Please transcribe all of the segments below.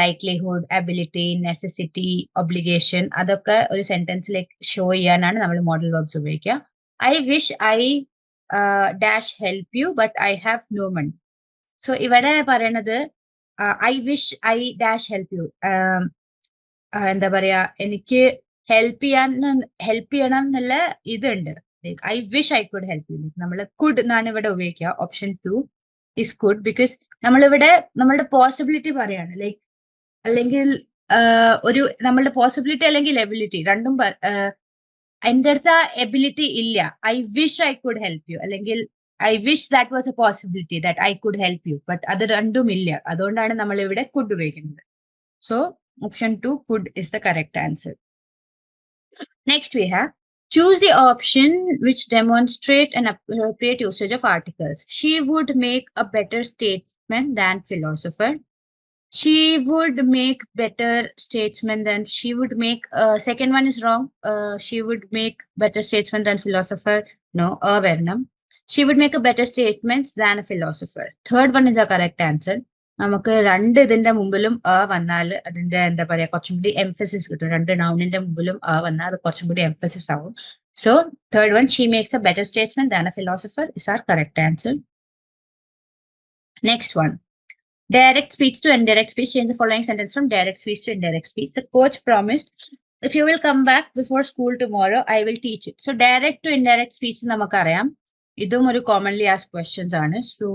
Likelihood ability necessity obligation അതൊക്കെ ഒരു സെന്റൻസിലേക്ക് ഷോ ചെയ്യാനാണ് നമ്മൾ മോഡൽ വെർബ്സ് ഉപയോഗിക്കുക. I wish I dash help you but I have no money so ഇവിടെ പറയണത് I wish I dash help you എന്താ പറയാ എനിക്ക് ഹെൽപ്പ് ചെയ്യാൻ ഹെൽപ്പ് ചെയ്യണം എന്നുള്ള ഇതുണ്ട്. I wish I could help you നമ്മൾ കുഡ് എന്നാണ് ഇവിടെ ഉപയോഗിക്കുക. Option two is could because നമ്മളിവിടെ നമ്മളുടെ പോസിബിലിറ്റി പറയാണ്. ലൈക്ക് അല്ലെങ്കിൽ ഒരു നമ്മളുടെ പോസിബിലിറ്റി അല്ലെങ്കിൽ എബിലിറ്റി രണ്ടും എന്റെ അടുത്ത് ആ എബിലിറ്റി ഇല്ല. I wish I could help you അല്ലെങ്കിൽ I wish that was a possibility that I could help you but അത് രണ്ടും ഇല്ല. അതുകൊണ്ടാണ് നമ്മൾ ഇവിടെ കുഡ് ഉപയോഗിക്കുന്നത്. So option two could is the correct answer next we have choose the option which demonstrate an appropriate usage of articles. She would make a better statement than philosopher. she would make better statesman than she would make uh, second one is wrong uh, she would make better statesman than philosopher no a vernam she would make a better statements than a philosopher third one is the correct answer നമുക്ക് രണ്ട് ഇതിന്റെ മുമ്പിലും അ വന്നാൽ അതിന്റെ എന്താ പറയാ കുറച്ചും കൂടി എംഫസിസ് കിട്ടും രണ്ട് നൗണിന്റെ മുമ്പിലും അ വന്നാൽ അത് കുറച്ചും കൂടി എംഫസിസ് ആവും so third one she makes a better statement than a philosopher is our correct answer next one Direct speech to indirect speech change the following sentence from direct speech to indirect speech the coach promised if you will come back before school tomorrow i will teach it so direct to indirect speech നമുക്കറിയാം ഇതും ഒരു commonly ആസ് questions ആണ് so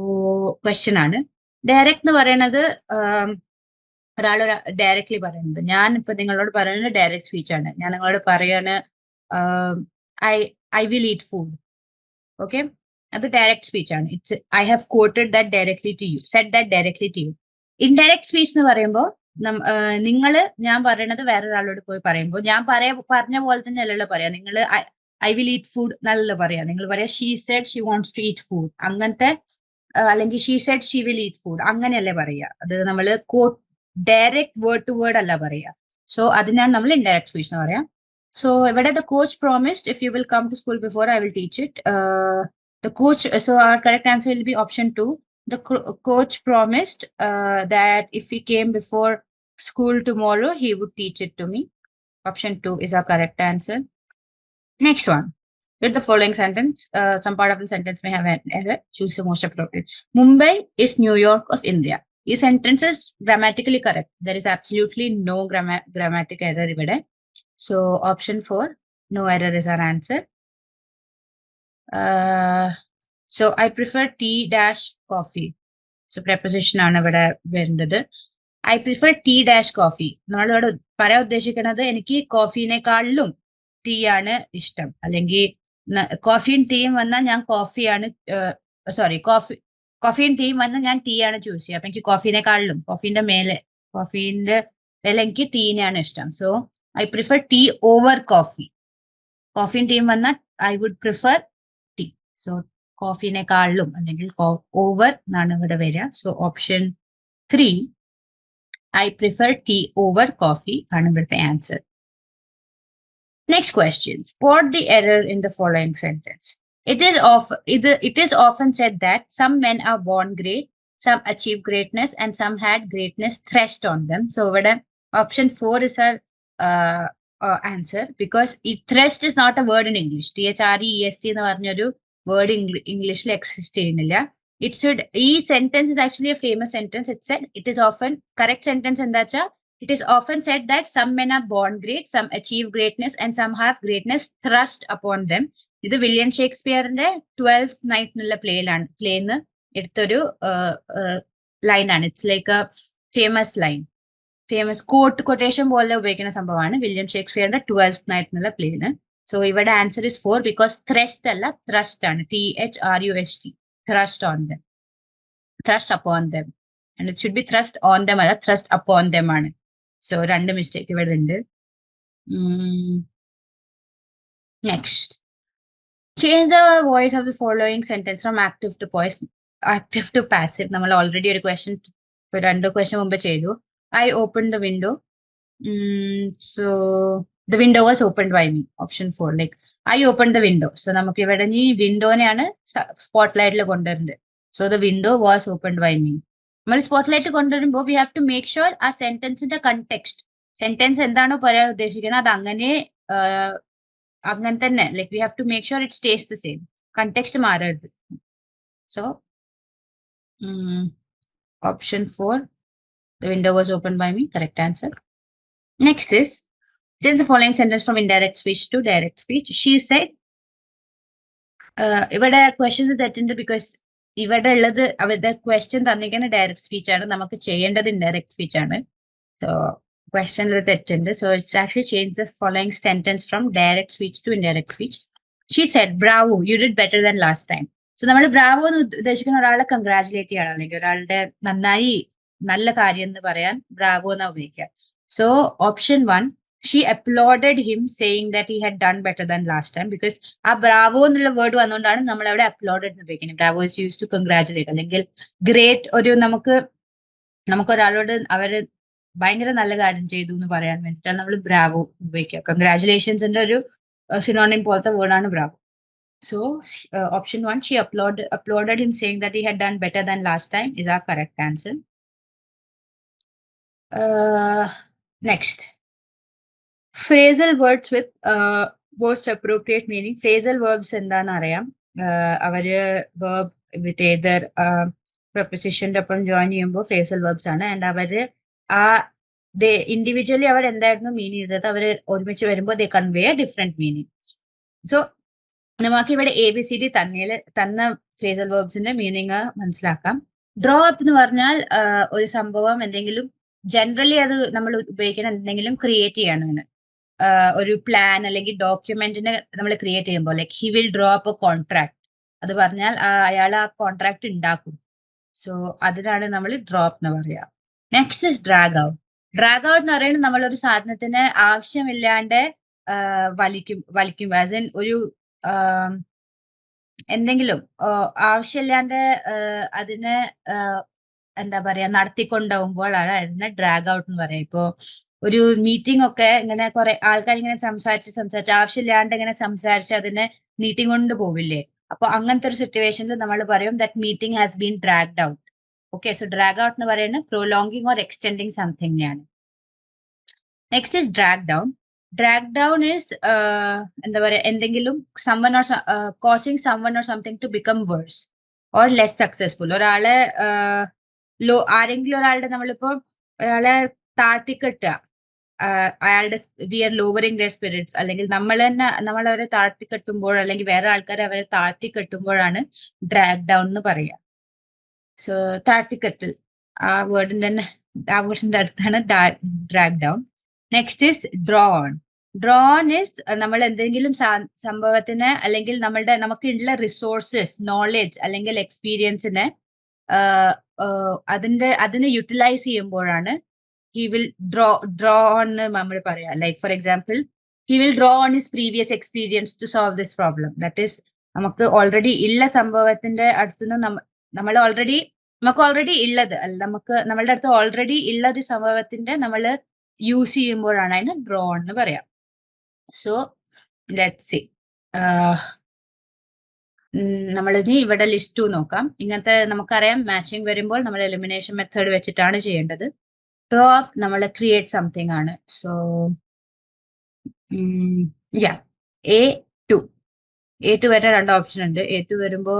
question ആണ് direct എന്ന് പറയുന്നത് ഒരാൾ directly പറയുന്നത് ഞാൻ ഇപ്പൊ നിങ്ങളോട് പറയുന്നത് ഡയറക്റ്റ് സ്പീച്ച് ആണ് ഞാൻ നിങ്ങളോട് പറയാണ് I I will eat food okay അത് ഡയറക്റ്റ് സ്പീച്ച് ആണ്. It's I have quoted that directly to you said that directly to you indirect speech എന്ന് പറയുമ്പോൾ നിങ്ങൾ ഞാൻ പറയണത് വേറൊരാളോട് പോയി പറയുമ്പോൾ ഞാൻ പറയാ പറഞ്ഞ പോലെ തന്നെ അല്ലല്ലോ പറയാം. നിങ്ങൾ ഐ വിൽ ഈറ്റ് ഫുഡ് നല്ലല്ലോ പറയാം. നിങ്ങൾ പറയാം she said she wants to eat food അങ്ങനത്തെ അല്ലെങ്കിൽ she said she will eat food അങ്ങനെയല്ലേ പറയുക അത് നമ്മൾ quote direct word to word അല്ല പറയുക സോ അതിനാണ് നമ്മൾ ഇൻഡയറക്ട് സ്പീച്ച് എന്ന് പറയാം. സോ ഇവിടെ the coach promised if you will come to school before I will teach it The coach so our correct answer will be option two the coach promised that if he came before school tomorrow he would teach it to me option two is a correct answer next one Read the following sentence. Uh, some part of the sentence may have an error. Choose the most appropriate. Mumbai is New York of India. This sentence is grammatically correct. There is absolutely no gramma grammatic error here. So option four, no error is our answer. So I prefer tea dash coffee. So preposition ആണ് ഇവിടെ വരേണ്ടത് I prefer tea dash coffee നമ്മളിവിടെ പറയാൻ ഉദ്ദേശിക്കുന്നത് എനിക്ക് കോഫീനെക്കാളിലും tea ആണ് ഇഷ്ടം. അല്ലെങ്കിൽ കോഫിയും ടീയും വന്നാൽ ഞാൻ കോഫിയാണ് സോറി കോഫി കോഫിയും ടീയും വന്നാൽ ഞാൻ ടീ ആണ് ചൂസ് ചെയ്യുക. അപ്പൊ എനിക്ക് കോഫീനെക്കാളിലും കോഫീന്റെ മേലെ കോഫീന്റെ മേലെ എനിക്ക് ടീനെയാണ് ഇഷ്ടം. So I prefer tea over coffee കോഫിയും ടീയും വന്നാൽ I would prefer tea so കോഫീനെക്കാളിലും അല്ലെങ്കിൽ ഓവർ എന്നാണ് ഇവിടെ വരിക so option three I prefer tea over coffee ആണ് ഇവിടുത്തെ answer Next question. Spot the error in the following sentence. It is of it, it is often said that some men are born great, some achieve greatness, and some had greatness thrust on them. So what option four is our uh, uh, answer because it thrust is not a word in English. T H R E E S T എന്ന് പറഞ്ഞൊരു word ഇംഗ്ലീഷിൽ exist ചെയ്യുന്നില്ല. It should ഈ sentence is actually a famous sentence it said it is often correct sentence എന്താ വെച്ചാൽ it is often said that some men are born great some achieve greatness and some have greatness thrust upon them ഇത് William ഷേക്സ്പിയറിന്റെ Twelfth Night എന്നുള്ള പ്ലേയിലാണ് പ്ലേന്ന് എടുത്തൊരു ലൈനാണ് it's like a famous line famous quote quotation പോലെ ഉപയോഗിക്കുന്ന സംഭവമാണ് വില്യം ഷേക്സ്പിയറിന്റെ ട്വൽത്ത് നൈറ്റ് എന്നുള്ള പ്ലേന് സോ ഇവിടെ answer is four because thrust അല്ല ത്രസ്റ്റ് ആണ്. T H R U S T thrust on them thrust upon them and it should be thrust on them അല്ല ത്രസ്റ്റ് അപ്പോൺ ദം ആണ്. So രണ്ട് mistake ഇവിടെ ഉണ്ട്. Next change the voice of the following sentence from active to voice active to passive നമ്മൾ already ഒരു question രണ്ട് question മുമ്പ് ചെയ്തു. I open the window so the window was open by me option four like I open the window so നമുക്ക് ഇവിടെ ഈ വിൻഡോനെയാണ് spot ലൈറ്റിൽ കൊണ്ടുവരേണ്ടത് so the window was open by me നമ്മൾ സ്പോട്ട് ലൈറ്റ് കൊണ്ടുവരുമ്പോൾ we have to make sure ആ സെന്റൻസിന്റെ കണ്ടെക്സ്റ്റ് സെന്റൻസ് എന്താണോ പറയാൻ ഉദ്ദേശിക്കുന്നത് അത് അങ്ങനെ അങ്ങനെ തന്നെ. Like we have to make sure it stays the same context മാറരുത്. So option four the window was open by me correct answer next is Change the following sentence from indirect speech to direct speech. She said, ഇവിടെ question തെറ്റുണ്ട് because ഇവിടെ ഉള്ളത് അവരുടെ question തന്നിരിക്കുന്ന direct speech ആണ്. നമുക്ക് ചെയ്യേണ്ടത് ഇൻഡയറക്റ്റ് സ്പീച്ച് ആണ്. സോ ക്വസ്റ്റ്യനിൽ തെറ്റുണ്ട്. So it's actually change the following sentence from direct speech to indirect speech she said bravo you did better than last time so നമ്മൾ ബ്രാവോ എന്ന് ഉദ്ദേശിക്കുന്ന ഒരാളെ കൺഗ്രാചുലേറ്റ് ചെയ്യണം. അല്ലെങ്കിൽ ഒരാളുടെ നന്നായി നല്ല കാര്യം എന്ന് പറയാൻ ബ്രാവോ എന്നാ ഉപയോഗിക്കുക. So option one she applauded him saying that he had done better than last time because ആ ബ്രാവോ എന്നുള്ള വേർഡ് വന്നുകൊണ്ടാണ് നമ്മൾ അവിടെ അപ്ലോഡഡ് എന്ന് ഉപയോഗിക്കുന്നത്. Bravo is use to congratulate അല്ലെങ്കിൽ ഗ്രേറ്റ് ഒരു നമുക്ക് നമുക്ക് ഒരാളോട് അവർ ഭയങ്കര നല്ല കാര്യം ചെയ്തു എന്ന് പറയാൻ വേണ്ടിയിട്ടാണ് നമ്മൾ ബ്രാവോ ഉപയോഗിക്കുക. കൺഗ്രാചുലേഷൻസിന്റെ ഒരു സിനോണിം പോലത്തെ വേർഡാണ് bravo so option one she applaud applauded him saying that he had done better than last time is a correct answer next phrasal words with most appropriate meaning phrasal verbs എന്താണെന്ന് അറിയാം. അവർ verb വിത്ത് ഏതർ പ്രൊപ്പസിഷന്റെ ഒപ്പം join ചെയ്യുമ്പോൾ phrasal verbs ആണ്. And അവർ ആ individually അവർ എന്തായിരുന്നു mean ചെയ്തത് അവർ ഒരുമിച്ച് വരുമ്പോൾ they convey different meaning so നമുക്ക് ഇവിടെ എ ബി സി ഡി തന്നേൽ തന്ന ഫ്രേസൽ വേർബ്സിന്റെ മീനിങ് മനസ്സിലാക്കാം. ഡ്രോ അപ്പ് എന്ന് പറഞ്ഞാൽ ഒരു സംഭവം എന്തെങ്കിലും ജനറലി അത് നമ്മൾ ഉപയോഗിക്കുന്ന എന്തെങ്കിലും ക്രിയേറ്റ് ചെയ്യണമെന്ന് ഒരു പ്ലാൻ അല്ലെങ്കിൽ ഡോക്യുമെന്റിനെ നമ്മൾ ക്രിയേറ്റ് ചെയ്യുമ്പോൾ like he will draw up a contract അത് പറഞ്ഞാൽ അയാൾ ആ കോൺട്രാക്ട് ഉണ്ടാക്കും സോ അതിനാണ് നമ്മൾ ഡ്രോപ്പ് എന്ന് പറയുക next is drag out drag out എന്ന് പറയുന്നത് നമ്മൾ ഒരു സാധനത്തിന് ആവശ്യമില്ലാണ്ട് വലിക്കും വലിക്കും. ആസ് ഇൻ ഒരു എന്തെങ്കിലും ആവശ്യമില്ലാണ്ട് അതിനെ എന്താ പറയാ നടത്തിക്കൊണ്ടാവുമ്പോഴാണ് അതിനെ ഡ്രാഗ് ഔട്ട് എന്ന് പറയാം. ഇപ്പോ ഒരു മീറ്റിംഗ് ഒക്കെ ഇങ്ങനെ കുറെ ആൾക്കാർ ഇങ്ങനെ സംസാരിച്ച് സംസാരിച്ച് ആവശ്യമില്ലാണ്ട് ഇങ്ങനെ സംസാരിച്ച് അതിനെ മീറ്റിംഗ് കൊണ്ട് പോവില്ലേ? അപ്പൊ അങ്ങനത്തെ ഒരു സിറ്റുവേഷനിൽ നമ്മൾ പറയും that meeting has been dragged out okay so drag out എന്ന് പറയുന്നത് പ്രൊലോങ്ങിങ് ഓർ എക്സ്റ്റെൻഡിങ് ആണ് next is drag down drag down is എന്താ പറയാ എന്തെങ്കിലും someone or causing someone or something to become worse or less successful ഒരാളെ low ആരെങ്കിലും ഒരാളുടെ നമ്മളിപ്പോ ഒരാളെ താഴ്ത്തിക്കെട്ടുക അയാളുടെ we are lowering their spirits. അല്ലെങ്കിൽ നമ്മൾ തന്നെ നമ്മൾ അവരെ താഴ്ത്തിക്കെട്ടുമ്പോൾ അല്ലെങ്കിൽ വേറെ ആൾക്കാരെ അവരെ താഴ്ത്തിക്കെട്ടുമ്പോഴാണ് ഡ്രാഗ് ഡൗൺ എന്ന് പറയുക. സോ താഴ്ത്തിക്കെട്ടൽ ആ വേർഡിന്റെ തന്നെ ആ വേർഡിന്റെ അടുത്താണ് drag down next is draw on draw on is നമ്മൾ എന്തെങ്കിലും സംഭവത്തിന് അല്ലെങ്കിൽ നമ്മളുടെ നമുക്കുള്ള റിസോഴ്സസ് നോളജ് അല്ലെങ്കിൽ എക്സ്പീരിയൻസിനെ അതിന്റെ അതിനെ യൂട്ടിലൈസ് ചെയ്യുമ്പോഴാണ് he will draw draw on നമ്മൾ പറയാം. Like for example he will draw on his previous experience to solve this problem that is നമുക്ക് ഓൾറെഡി ഉള്ള സംഭവത്തിന്റെ അടുത്തുനിന്ന് നമ്മൾ ഓൾറെഡി നമുക്ക് ഓൾറെഡി ഉള്ളത് അല്ല നമുക്ക് നമ്മളുടെ അടുത്ത് ഓൾറെഡി ഉള്ളത് സംഭവത്തിന്റെ നമ്മൾ യൂസ് ചെയ്യുമ്പോഴാണ് അതിന് ഡ്രോ എന്ന് പറയാം. സോ ലെറ്റ് സി നമ്മൾ ഇനി ഇവിടെ ലിസ്റ്റ് നോക്കാം. ഇങ്ങനത്തെ നമുക്കറിയാം മാച്ചിങ് വരുമ്പോൾ നമ്മൾ എലിമിനേഷൻ മെത്തേഡ് വെച്ചിട്ടാണ് ചെയ്യേണ്ടത്. അപ്പ് നമ്മൾ ക്രിയേറ്റ് സംതിങ് ആണ്. So A to A to വരെ രണ്ട് ഓപ്ഷൻ ഉണ്ട്. എ ടു വരുമ്പോ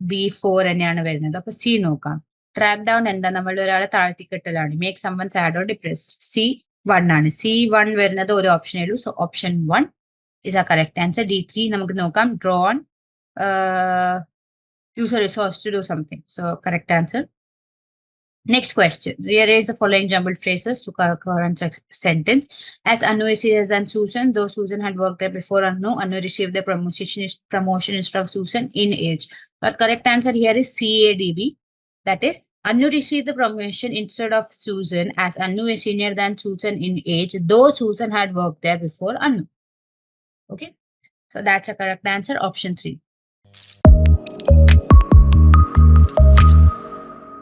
ബി ഫോർ തന്നെയാണ് വരുന്നത്. അപ്പൊ സി നോക്കാം. ട്രാക്ക് ഡൗൺ എന്താ? നമ്മൾ ഒരാളെ താഴ്ത്തിക്കെട്ടലാണ്. Make someone sad or depressed C one ആണ്. സി വൺ വരുന്നത് ഒരു ഓപ്ഷനേ ഉള്ളൂ. So option one is a correct answer D three നമുക്ക് നോക്കാം. Draw on use resource to do something so correct answer Next question. Rearrange the following jumbled phrases to current sentence. As Anu is here than Susan, though Susan had worked there before Anu, Anu received the promotion, promotion instead of Susan in age. But correct answer here is CADB. That is Anu received the promotion instead of Susan as Anu is senior than Susan in age, though Susan had worked there before Anu. Okay, so that's a correct answer, option three.